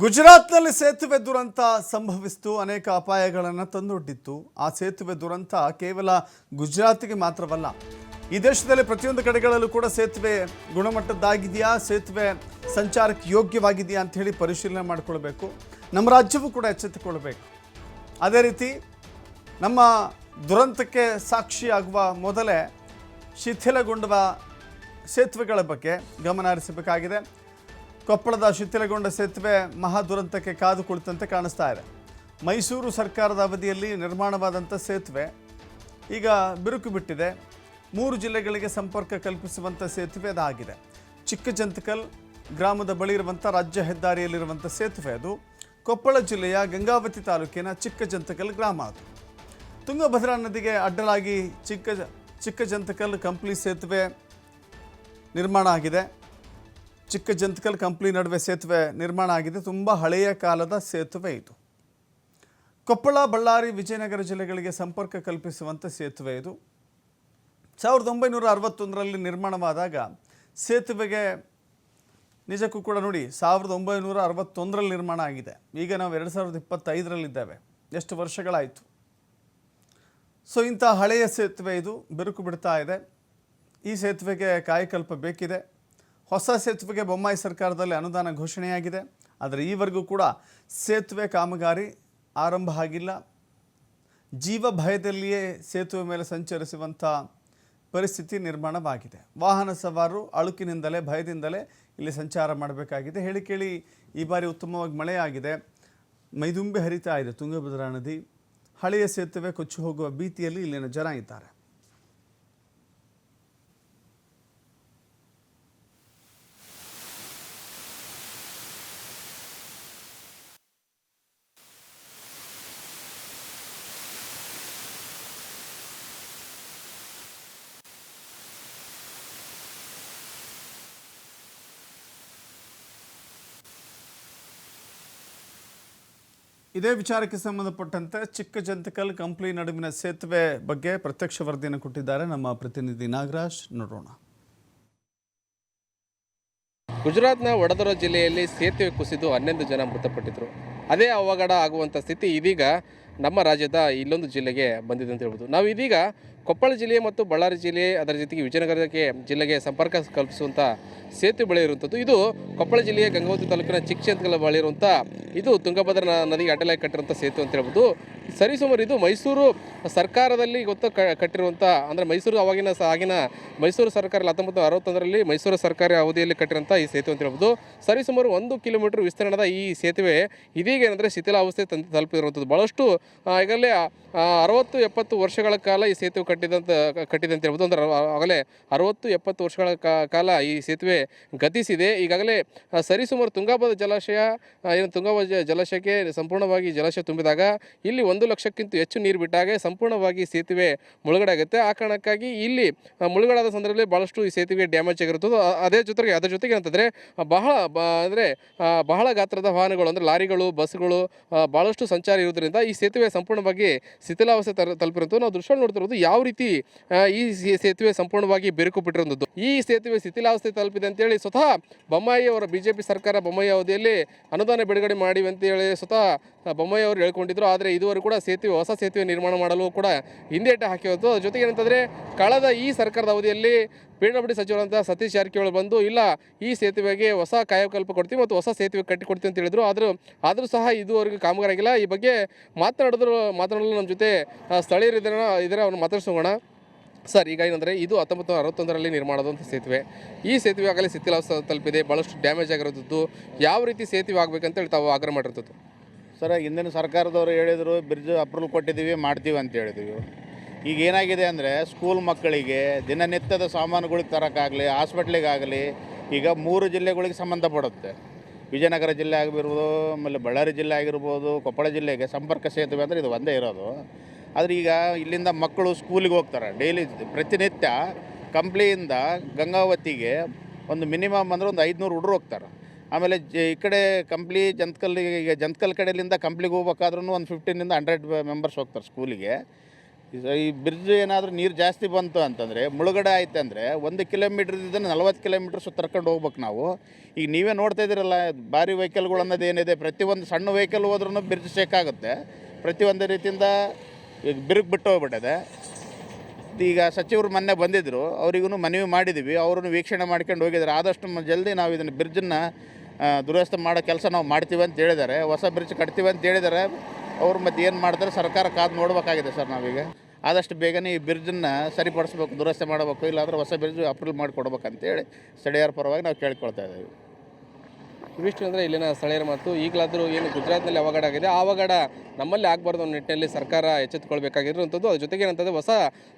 ಗುಜರಾತ್ನಲ್ಲಿ ಸೇತುವೆ ದುರಂತ ಸಂಭವಿಸಿತು. ಅನೇಕ ಅಪಾಯಗಳನ್ನು ತಂದೊಡ್ಡಿತ್ತು. ಆ ಸೇತುವೆ ದುರಂತ ಕೇವಲ ಗುಜರಾತಿಗೆ ಮಾತ್ರವಲ್ಲ, ಈ ದೇಶದಲ್ಲಿ ಪ್ರತಿಯೊಂದು ಕಡೆಗಳಲ್ಲೂ ಕೂಡ ಸೇತುವೆ ಗುಣಮಟ್ಟದ್ದಾಗಿದೆಯಾ? ಸೇತುವೆ ಸಂಚಾರಕ್ಕೆ ಯೋಗ್ಯವಾಗಿದೆಯಾ ಅಂತ ಹೇಳಿ ಪರಿಶೀಲನೆ ಮಾಡಿಕೊಳ್ಬೇಕು. ನಮ್ಮ ರಾಜ್ಯವೂ ಕೂಡ ಎಚ್ಚೆತ್ತುಕೊಳ್ಬೇಕು. ಅದೇ ರೀತಿ ನಮ್ಮ ದುರಂತಕ್ಕೆ ಸಾಕ್ಷಿಯಾಗುವ ಮೊದಲೇ ಶಿಥಿಲಗೊಂಡ ಸೇತುವೆಗಳ ಬಗ್ಗೆ ಗಮನ ಹರಿಸಬೇಕಾಗಿದೆ. ಕೊಪ್ಪಳದ ಶಿಥಿಲಗೊಂಡ ಸೇತುವೆ ಮಹಾ ದುರಂತಕ್ಕೆ ಕಾದು ಕುಳಿತಂತೆ ಕಾಣಿಸ್ತಾ ಇದೆ. ಮೈಸೂರು ಸರ್ಕಾರದ ಅವಧಿಯಲ್ಲಿ ನಿರ್ಮಾಣವಾದಂಥ ಸೇತುವೆ ಈಗ ಬಿರುಕು ಬಿಟ್ಟಿದೆ. ಮೂರು ಜಿಲ್ಲೆಗಳಿಗೆ ಸಂಪರ್ಕ ಕಲ್ಪಿಸುವಂಥ ಸೇತುವೆ ಅದಾಗಿದೆ ಚಿಕ್ಕಜಂತಕಲ್ ಗ್ರಾಮದ ಬಳಿ ಇರುವಂಥ ರಾಜ್ಯ ಹೆದ್ದಾರಿಯಲ್ಲಿರುವಂಥ ಸೇತುವೆ ಅದು. ಕೊಪ್ಪಳ ಜಿಲ್ಲೆಯ ಗಂಗಾವತಿ ತಾಲೂಕಿನ ಚಿಕ್ಕಜಂತಕಲ್ ಗ್ರಾಮ ಅದು. ತುಂಗಭದ್ರಾ ನದಿಗೆ ಅಡ್ಡಲಾಗಿ ಚಿಕ್ಕ ಚಿಕ್ಕಜಂತಕಲ್ ಕಂಪ್ಲಿ ಸೇತುವೆ ನಿರ್ಮಾಣ ಆಗಿದೆ. ಚಿಕ್ಕಜಂತಕಲ್ ಕಂಪ್ಲಿ ನಡುವೆ ಸೇತುವೆ ನಿರ್ಮಾಣ ಆಗಿದೆ. ತುಂಬ ಹಳೆಯ ಕಾಲದ ಸೇತುವೆ ಇದು. ಕೊಪ್ಪಳ, ಬಳ್ಳಾರಿ, ವಿಜಯನಗರ ಜಿಲ್ಲೆಗಳಿಗೆ ಸಂಪರ್ಕ ಕಲ್ಪಿಸುವಂಥ ಸೇತುವೆ ಇದು. ಸಾವಿರದ ಒಂಬೈನೂರ ಅರವತ್ತೊಂದರಲ್ಲಿ ನಿರ್ಮಾಣವಾದಾಗ ಸೇತುವೆಗೆ ನಿಜಕ್ಕೂ ಕೂಡ ನೋಡಿ ಸಾವಿರದ ಒಂಬೈನೂರ ಅರವತ್ತೊಂದರಲ್ಲಿ ನಿರ್ಮಾಣ ಆಗಿದೆ. ಈಗ ನಾವು ಎರಡು ಸಾವಿರದ ಇಪ್ಪತ್ತೈದರಲ್ಲಿದ್ದೇವೆ. ಎಷ್ಟು ವರ್ಷಗಳಾಯಿತು. ಸೊ ಇಂಥ ಹಳೆಯ ಸೇತುವೆ ಇದು ಬಿರುಕು ಬಿಡ್ತಾ ಇದೆ. ಈ ಸೇತುವೆಗೆ ಕಾಯಕಲ್ಪ ಬೇಕಿದೆ. ಹೊಸ ಸೇತುವೆಗೆ ಬೊಮ್ಮಾಯಿ ಸರ್ಕಾರದಲ್ಲಿ ಅನುದಾನ ಘೋಷಣೆಯಾಗಿದೆ. ಆದರೆ ಈವರೆಗೂ ಕೂಡ ಸೇತುವೆ ಕಾಮಗಾರಿ ಆರಂಭ ಆಗಿಲ್ಲ. ಜೀವ ಭಯದಲ್ಲಿಯೇ ಸೇತುವೆ ಮೇಲೆ ಸಂಚರಿಸುವಂಥ ಪರಿಸ್ಥಿತಿ ನಿರ್ಮಾಣವಾಗಿದೆ. ವಾಹನ ಸವಾರರು ಅಳುಕಿನಿಂದಲೇ, ಭಯದಿಂದಲೇ ಇಲ್ಲಿ ಸಂಚಾರ ಮಾಡಬೇಕಾಗಿದೆ. ಹೇಳಿ ಕೇಳಿ, ಈ ಬಾರಿ ಉತ್ತಮವಾಗಿ ಮಳೆಯಾಗಿದೆ. ಮೈದುಂಬಿ ಹರಿತಾ ಇದೆ. ತುಂಗಭದ್ರಾ ನದಿ ಹಳೆಯ ಸೇತುವೆ ಕೊಚ್ಚಿ ಹೋಗುವ ಭೀತಿಯಲ್ಲಿ ಇಲ್ಲಿನ ಜನ ಇದ್ದಾರೆ. ಇದೇ ವಿಚಾರಕ್ಕೆ ಸಂಬಂಧಪಟ್ಟಂತೆ ಚಿಕ್ಕ ಜಂತಕಲ್ ಕಂಪ್ಲಿ ನಡುವಿನ ಸೇತುವೆ ಬಗ್ಗೆ ಪ್ರತ್ಯಕ್ಷ ವರದಿಯನ್ನು ಕೊಟ್ಟಿದ್ದಾರೆ ನಮ್ಮ ಪ್ರತಿನಿಧಿ ನಾಗರಾಜ್. ನೋಡೋಣ. ಗುಜರಾತ್ನ ವಡೋದರಾ ಜಿಲ್ಲೆಯಲ್ಲಿ ಸೇತುವೆ ಕುಸಿದು ಹನ್ನೊಂದು ಜನ ಮೃತಪಟ್ಟಿದ್ದರು ಅದೇ ಅವಘಡ ಆಗುವಂಥ ಸ್ಥಿತಿ ಇದೀಗ ನಮ್ಮ ರಾಜ್ಯದ ಇಲ್ಲೊಂದು ಜಿಲ್ಲೆಗೆ ಬಂದಿದೆ ಅಂತ ಹೇಳ್ಬೋದು. ನಾವು ಇದೀಗ ಕೊಪ್ಪಳ ಜಿಲ್ಲೆ ಮತ್ತು ಬಳ್ಳಾರಿ ಜಿಲ್ಲೆ, ಅದರ ಜೊತೆಗೆ ವಿಜಯನಗರಕ್ಕೆ ಜಿಲ್ಲೆಗೆ ಸಂಪರ್ಕ ಕಲ್ಪಿಸುವಂಥ ಸೇತುವೆ ಬಳಿ ಇದು ಕೊಪ್ಪಳ ಜಿಲ್ಲೆಯ ಗಂಗಾವತಿ ತಾಲೂಕಿನ ಚಿಕ್ಕಚಂತಕಲ ಬಳಿ ಇದು ತುಂಗಭದ್ರಾ ನದಿಗೆ ಅಡ್ಡಲಾಗಿ ಕಟ್ಟಿರುವಂಥ ಸೇತುವೆ ಅಂತ ಹೇಳ್ಬೋದು. ಸರಿಸುಮಾರು ಇದು ಮೈಸೂರು ಸರ್ಕಾರದಲ್ಲಿ ಗೊತ್ತ ಕಟ್ಟಿರುವಂಥ ಅಂದರೆ ಮೈಸೂರು ಆವಾಗಿನ ಆಗಿನ ಮೈಸೂರು ಸರ್ಕಾರ ಹತ್ತೊಂಬತ್ತು ಅರವತ್ತೊಂದರಲ್ಲಿ ಮೈಸೂರು ಸರ್ಕಾರಿ ಅವಧಿಯಲ್ಲಿ ಕಟ್ಟಿರುವಂಥ ಈ ಸೇತುವೆ ಅಂತ ಹೇಳ್ಬೋದು. ಸರಿಸುಮಾರು ಒಂದು ಕಿಲೋಮೀಟರ್ ವಿಸ್ತೀರ್ಣದ ಈ ಸೇತುವೆ ಇದೀಗ ಏನಂದರೆ ಶಿಥಿಲಾವಸ್ಥೆ ತಂದು ತಲುಪಿರುವಂಥದ್ದು ಭಾಳಷ್ಟು ಈಗಲೇ ಅರವತ್ತು ಎಪ್ಪತ್ತು ವರ್ಷಗಳ ಕಾಲ ಈ ಸೇತುವೆ ಕಟ್ಟಿದಂತ ಕಟ್ಟಿದೆ ಹೇಳ್ಬೋದು. ಅಂದರೆ ಆಗಲೇ ಅರವತ್ತು, ಎಪ್ಪತ್ತು ವರ್ಷಗಳ ಕಾಲ ಈ ಸೇತುವೆ ಗತಿಸಿದೆ. ಈಗಾಗಲೇ ಸರಿಸುಮಾರು ತುಂಗಾಭದ್ರಾ ಜಲಾಶಯ ಏನು ತುಂಗಾಭದ್ರ ಜಲಾಶಯಕ್ಕೆ ಸಂಪೂರ್ಣವಾಗಿ ಜಲಾಶಯ ತುಂಬಿದಾಗ ಇಲ್ಲಿ ಒಂದು ಲಕ್ಷಕ್ಕಿಂತ ಹೆಚ್ಚು ನೀರು ಬಿಟ್ಟಾಗ ಸಂಪೂರ್ಣವಾಗಿ ಸೇತುವೆ ಮುಳುಗಡೆ ಆಗುತ್ತೆ ಆ ಕಾರಣಕ್ಕಾಗಿ ಇಲ್ಲಿ ಮುಳುಗಡಾದ ಸಂದರ್ಭದಲ್ಲಿ ಭಾಳಷ್ಟು ಈ ಸೇತುವೆ ಡ್ಯಾಮೇಜ್ ಆಗಿರುತ್ತದೆ. ಅದೇ ಜೊತೆಗೆ, ಅದರ ಜೊತೆಗೆ ಅಂತಂದರೆ ಬಹಳ ಅಂದರೆ ಬಹಳ ಗಾತ್ರದ ವಾಹನಗಳು, ಅಂದರೆ ಲಾರಿಗಳು ಬಸ್ಗಳು ಭಾಳಷ್ಟು ಸಂಚಾರ ಇರುವುದರಿಂದ ಈ ಸೇತುವೆ ಸಂಪೂರ್ಣವಾಗಿ ಶಿಥಿಲಾವಸ್ಥೆ ತಲುಪಿರುವಂಥದ್ದು. ನಾವು ದೃಶ್ಯ ನೋಡ್ತಿರೋದು ಯಾವ ರೀತಿ ಆ, ಈ ಸೇತುವೆ ಸಂಪೂರ್ಣವಾಗಿ ಬಿರುಕು ಬಿಟ್ಟಿರುವಂಥದ್ದು. ಈ ಸೇತುವೆ ಶಿಥಿಲಾವಸ್ಥೆ ತಲುಪಿದೆ ಅಂತೇಳಿ ಸ್ವತಃ ಬೊಮ್ಮಾಯಿ ಅವರ ಬಿಜೆಪಿ ಸರ್ಕಾರ ಬೊಮ್ಮಾಯಿ ಅವಧಿಯಲ್ಲಿ ಅನುದಾನ ಬಿಡುಗಡೆ ಮಾಡಿವೆ ಅಂತೇಳಿ ಸ್ವತಃ ಬೊಮ್ಮಾಯಿ ಅವರು ಹೇಳ್ಕೊಂಡಿದ್ರು. ಆದರೆ ಇದುವರೆಗೂ ಕೂಡ ಸೇತುವೆ ಹೊಸ ಸೇತುವೆ ನಿರ್ಮಾಣ ಮಾಡಲು ಕೂಡ ಹಿಂದೇಟು ಹಾಕಿರೋದು ಅದ್ರ ಜೊತೆಗೆ ಏನಂತಂದರೆ ಕಳೆದ ಈ ಸರ್ಕಾರದ ಅವಧಿಯಲ್ಲಿ ಪಿ ಡಬ್ಲ್ಯೂ ಸಚಿವರಂತ ಸತೀಶ್ ಜಾರಕಿಹೊಳಿ ಬಂದು ಇಲ್ಲ ಈ ಸೇತುವೆಗೆ ಹೊಸ ಕಾಯಕಲ್ಪ ಕೊಡ್ತೀವಿ ಮತ್ತು ಹೊಸ ಸೇತುವೆ ಕಟ್ಟಿಕೊಡ್ತೀವಿ ಅಂತ ಹೇಳಿದ್ರು. ಆದರೂ ಆದರೂ ಸಹ ಇದುವರೆಗೂ ಕಾಮಗಾರಿ ಈ ಬಗ್ಗೆ ಮಾತನಾಡಿದ್ರು ಮಾತನಾಡಲು ನಮ್ಮ ಜೊತೆ ಸ್ಥಳೀಯರಿದ್ದರೆ ಇದ್ರೆ ಇದರ ಅವ್ರನ್ನ ಮಾತಾಡ್ಸೋಣ ಸರ್, ಈಗ ಏನಂದರೆ ಇದು ಹತ್ತೊಂಬತ್ತು ನೂರ ಅರವತ್ತೊಂದರಲ್ಲಿ ನಿರ್ಮಾಣದಂಥ ಸೇತುವೆ. ಈ ಸೇತುವೆ ಆಗಲೇ ಸ್ಥಿತಿಲಾವಸ್ಥೆ ತಲುಪಿದೆ ಭಾಳಷ್ಟು ಡ್ಯಾಮೇಜ್ ಆಗಿರೋದು ಯಾವ ರೀತಿ ಸೇತುವೆ ಆಗಬೇಕಂತೇಳಿ ತಾವು ಆಗ್ರಹ ಮಾಡಿರ್ತದ್ದು ಸರ್, ಹಿಂದಿನ ಸರ್ಕಾರದವರು ಹೇಳಿದರು, ಬ್ರಿಡ್ಜ್ ಅಪ್ರೂವಲ್ ಕೊಟ್ಟಿದ್ದೀವಿ, ಮಾಡ್ತೀವಿ ಅಂತ ಹೇಳಿದ್ವಿ. ಈಗ ಏನಾಗಿದೆ ಅಂದರೆ ಸ್ಕೂಲ್ ಮಕ್ಕಳಿಗೆ ದಿನನಿತ್ಯದ ಸಾಮಾನುಗಳಿಗೆ ತರೋಕ್ಕಾಗಲಿ ಹಾಸ್ಪಿಟ್ಲಿಗಾಗಲಿ ಈಗ ಮೂರು ಜಿಲ್ಲೆಗಳಿಗೆ ಸಂಬಂಧಪಡುತ್ತೆ ವಿಜಯನಗರ ಜಿಲ್ಲೆ ಆಗಿರ್ಬೋದು, ಆಮೇಲೆ ಬಳ್ಳಾರಿ ಜಿಲ್ಲೆ ಆಗಿರ್ಬೋದು, ಕೊಪ್ಪಳ ಜಿಲ್ಲೆಗೆ ಸಂಪರ್ಕ ಸೇತುವೆ ಅಂದರೆ ಇದು ಒಂದೇ ಇರೋದು. ಆದರೆ ಈಗ ಇಲ್ಲಿಂದ ಮಕ್ಕಳು ಸ್ಕೂಲಿಗೆ ಹೋಗ್ತಾರೆ. ಡೈಲಿ ಪ್ರತಿನಿತ್ಯ ಕಂಪ್ಲಿಯಿಂದ ಗಂಗಾವತಿಗೆ ಒಂದು ಮಿನಿಮಮ್ ಅಂದರೆ ಒಂದು ಐದುನೂರು ಹುಡುಗರು ಹೋಗ್ತಾರೆ. ಆಮೇಲೆ ಜ ಈ ಕಡೆ ಕಂಪ್ಲಿ ಜಂತ್ಕಲ್ಲಿಗೆ ಈಗ ಜಂತ್ಕಲ್ ಕಡೆಯಿಂದ ಕಂಪ್ಲಿಗೆ ಹೋಗ್ಬೇಕಾದ್ರೂ ಒಂದು ಫಿಫ್ಟೀನಿಂದ ಹಂಡ್ರೆಡ್ ಮೆಂಬರ್ಸ್ ಹೋಗ್ತಾರೆ ಸ್ಕೂಲಿಗೆ. ಈ ಬ್ರಿಡ್ಜ್ ಏನಾದರೂ ನೀರು ಜಾಸ್ತಿ ಬಂತು ಅಂತಂದರೆ, ಮುಳುಗಡೆ ಆಯ್ತು ಅಂದರೆ ಒಂದು ಕಿಲೋಮೀಟ್ರ್ ನಲ್ವತ್ತು ಕಿಲೋಮೀಟ್ರ್ ಸುತ್ತರ್ಕೊಂಡು ಹೋಗ್ಬೇಕು ನಾವು. ಈಗ ನೀವೇ ನೋಡ್ತಾ ಇದ್ದೀರಲ್ಲ, ಭಾರಿ ವೆಹಿಕಲ್ಗಳು ಅನ್ನೋದು ಏನಿದೆ ಪ್ರತಿಯೊಂದು ಸಣ್ಣ ವೆಹಿಕಲ್ ಹೋದ್ರೂ ಬ್ರಿಡ್ಜ್ ಶೇಕ್ ಆಗುತ್ತೆ. ಪ್ರತಿಯೊಂದು ರೀತಿಯಿಂದ ಈಗ ಬಿರುಕು ಬಿಟ್ಟು ಹೋಗ್ಬಿಟ್ಟಿದೆ. ಈಗ ಸಚಿವರು ಮೊನ್ನೆ ಬಂದಿದ್ದರು ಅವರಿಗೂ ಮನವಿ ಮಾಡಿದ್ದೀವಿ ಅವ್ರನ್ನು ವೀಕ್ಷಣೆ ಮಾಡ್ಕೊಂಡು ಹೋಗಿದ್ದಾರೆ. ಆದಷ್ಟು ಜಲ್ದಿ ನಾವು ಇದನ್ನು ಬ್ರಿಡ್ಜನ್ನು ದುರಸ್ತಿ ಮಾಡೋ ಕೆಲಸ ನಾವು ಮಾಡ್ತೀವಿ ಅಂತ ಹೇಳಿದ್ದಾರೆ. ಹೊಸ ಬ್ರಿಡ್ಜ್ ಕಟ್ತೀವಿ ಅಂತ ಹೇಳಿದ್ದಾರೆ. ಅವ್ರು ಮತ್ತೆ ಏನು ಮಾಡ್ತಾರೆ, ಸರ್ಕಾರ ಕಾದು ನೋಡಬೇಕಾಗಿದೆ ಸರ್ ನಾವೀಗ. ಆದಷ್ಟು ಬೇಗನೆ ಈ ಬ್ರಿಡ್ಜನ್ನು ಸರಿಪಡಿಸ್ಬೇಕು, ದುರಸ್ತಿ ಮಾಡಬೇಕು, ಇಲ್ಲಾಂದ್ರೆ ಹೊಸ ಬ್ರಿಡ್ಜ್ ಅಪ್ರೂವ್ ಮಾಡಿಕೊಡ್ಬೇಕಂತೇಳಿ ಸ್ಥಳೀಯರ ಪರವಾಗಿ ನಾವು ಕೇಳ್ಕೊಳ್ತಾ ಇದ್ದೀವಿ. ಇವಿಷ್ಟು ಅಂದರೆ ಇಲ್ಲಿನ ಸ್ಥಳೀಯರ ಮಾತು. ಈಗಲಾದರೂ ಏನು ಗುಜರಾತ್ನಲ್ಲಿ ಅವಘಡ ಆಗಿದೆ. ಆ ಅವಘಡ ನಮ್ಮಲ್ಲಿ ಆಗಬಾರ್ದು ಅನ್ನೋ ನಿಟ್ಟಿನಲ್ಲಿ ಸರ್ಕಾರ ಎಚ್ಚೆತ್ತುಕೊಳ್ಬೇಕಾಗಿರುವಂಥದ್ದು ಅದ್ರ ಜೊತೆಗೆ ಏನಂತಂದರೆ ಹೊಸ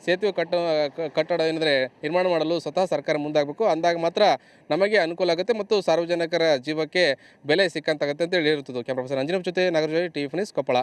ಸೇತುವೆ ಕಟ್ಟ, ಕಟ್ಟಡ ಏನಂದರೆ ನಿರ್ಮಾಣ ಮಾಡಲು ಸ್ವತಃ ಸರ್ಕಾರ ಮುಂದಾಗಬೇಕು. ಅಂದಾಗ ಮಾತ್ರ ನಮಗೆ ಅನುಕೂಲ ಆಗುತ್ತೆ ಮತ್ತು ಸಾರ್ವಜನಿಕರ ಜೀವಕ್ಕೆ ಬೆಲೆ ಸಿಕ್ಕಂತಾಗುತ್ತೆ ಅಂತ ಹೇಳಿರುತ್ತದೆ ಕ್ಯಾಮ್ರಾ ಪರ್ಸನ್ ಅಂಜನಪ್ಪ ಜೊತೆ ನಾಗರಾಜ್ ಟಿ ಫಿನಿಸ್ ಕೊಪ್ಪಳ.